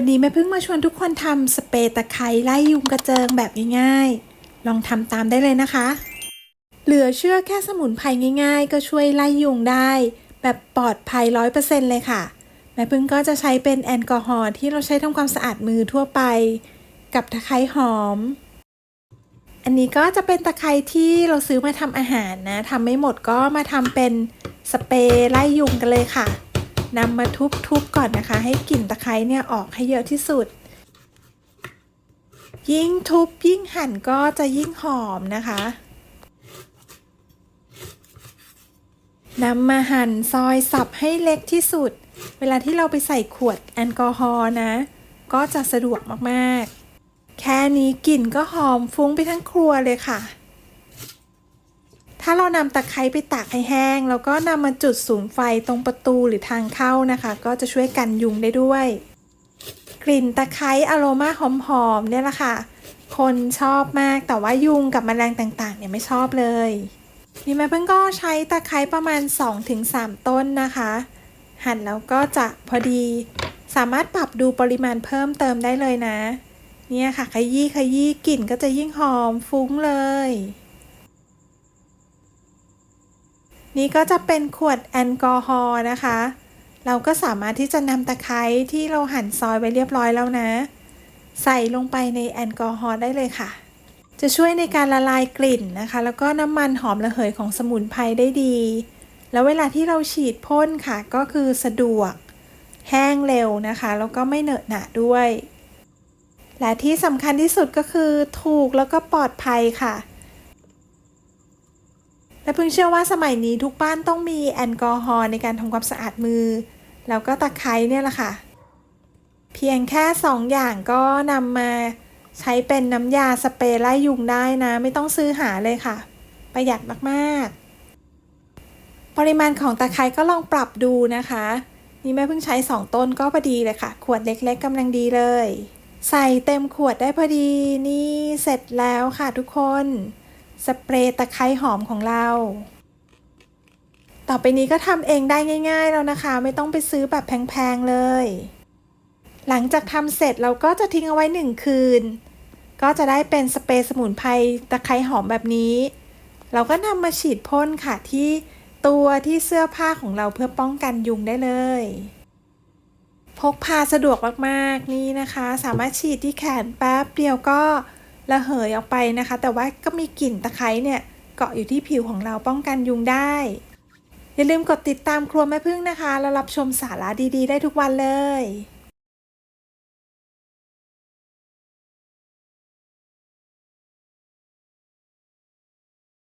วันนี้แม่พึ่งมาชวนทุกคนทำสเปรย์ตะไคร้ไล่ยุงกระเจิงแบบง่ายๆ ลองทำตามได้เลยนะคะ เหลือเชื่อแค่สมุนไพรง่าย ๆ ก็ช่วยไล่ยุงได้ แบบปลอดภัยร้อยเปอร์เซ็นเลยค่ะ แม่พึ่งก็จะใช้เป็นแอลกอฮอล์ที่เราใช้ทำความสะอาดมือทั่วไป กับตะไคร้หอม อันนี้ก็จะเป็นตะไคร้ที่เราซื้อมาทำอาหารนะทำไม่หมดก็มาทำเป็นสเปรย์ไล่ยุงกันเลยค่ะ นำมาทุบๆก่อนนะคะ ให้กลิ่นตะไคร้เนี่ยออกให้เยอะที่สุด ยิ่งทุบยิ่งหั่นก็จะยิ่งหอมนะคะนำมาหั่นซอยสับให้เล็กที่สุด เวลาที่เราไปใส่ขวดแอลกอฮอล์นะ ก็จะสะดวกมากๆ แค่นี้กลิ่นก็หอมฟุ้งไปทั้งครัวเลยค่ะ ถ้าเรานำตะไคร้ไปตากให้แห้ง แล้วก็นำมาจุดสูงไฟตรงประตูหรือทางเข้านะคะ ก็จะช่วยกันยุงได้ด้วย กลิ่นตะไคร้อโรมาหอมๆเนี่ยแหละค่ะ คนชอบมากแต่ว่ายุงกับแมลงต่างๆ เนี่ยไม่ชอบเลยนี่แม่เพิ่งก็ใช้ตะไคร้ประมาณ 2-3 ต้นนะคะ หั่นแล้วก็จะพอดี สามารถปรับดูปริมาณเพิ่มเติมได้เลยนะ เนี่ยค่ะขยี้ขยี้กลิ่นก็จะยิ่งหอมฟุ้งเลย นี่ก็จะเป็นขวดแอลกอฮอล์นะคะ เราก็สามารถที่จะนำตะไคร้ที่เราหั่นซอยไว้เรียบร้อยแล้วนะ ใส่ลงไปในแอลกอฮอล์ได้เลยค่ะ จะช่วยในการละลายกลิ่นนะคะ แล้วก็น้ำมันหอมระเหยของสมุนไพรได้ดี แล้วเวลาที่เราฉีดพ่นค่ะ ก็คือสะดวก แห้งเร็วนะคะ แล้วก็ไม่เหนอะหนะด้วย และที่สำคัญที่สุดก็คือถูกแล้วก็ปลอดภัยค่ะ และเพิ่งเชื่อว่าสมัยนี้ทุกบ้านต้องมีแอลกอฮอล์ในการทำความสะอาดมือ แล้วก็ตะไคร้เนี่ยแหละค่ะ เพียงแค่สองอย่างก็นำมาใช้เป็นน้ำยาสเปรย์ไล่ยุงได้นะ ไม่ต้องซื้อหาเลยค่ะ ประหยัดมากๆ ปริมาณของตะไคร้ก็ลองปรับดูนะคะ นี่แม่เพิ่งใช้ 2 ต้นก็พอดีเลยค่ะ ขวดเล็กๆกำลังดีเลย ใส่เต็มขวดได้พอดีนี่เสร็จแล้วค่ะทุกคน สเปรย์ตะไคร้หอมของเรา ต่อไปนี้ก็ทำเองได้ง่าย ๆ แล้วนะคะ ไม่ต้องไปซื้อแบบแพงๆเลย หลังจากทำเสร็จเราก็จะทิ้งเอาไว้หนึ่งคืน ก็จะได้เป็นสเปรย์สมุนไพรตะไคร้หอมแบบนี้ เราก็นำมาฉีดพ่นค่ะที่ตัวที่เสื้อผ้าของเราเพื่อป้องกันยุงได้เลย พกพาสะดวกมากๆนี่นะคะ สามารถฉีดที่แขนแป๊บเดียวก็ ระเหยออกไปนะคะ แต่ว่าก็มีกลิ่นตะไคร้เนี่ยเกาะอยู่ที่ผิวของเราป้องกันยุงได้ อย่าลืมกดติดตามครัวแม่พึ่งนะคะ แล้วรับชมสาระดีๆ ได้ทุกวันเลย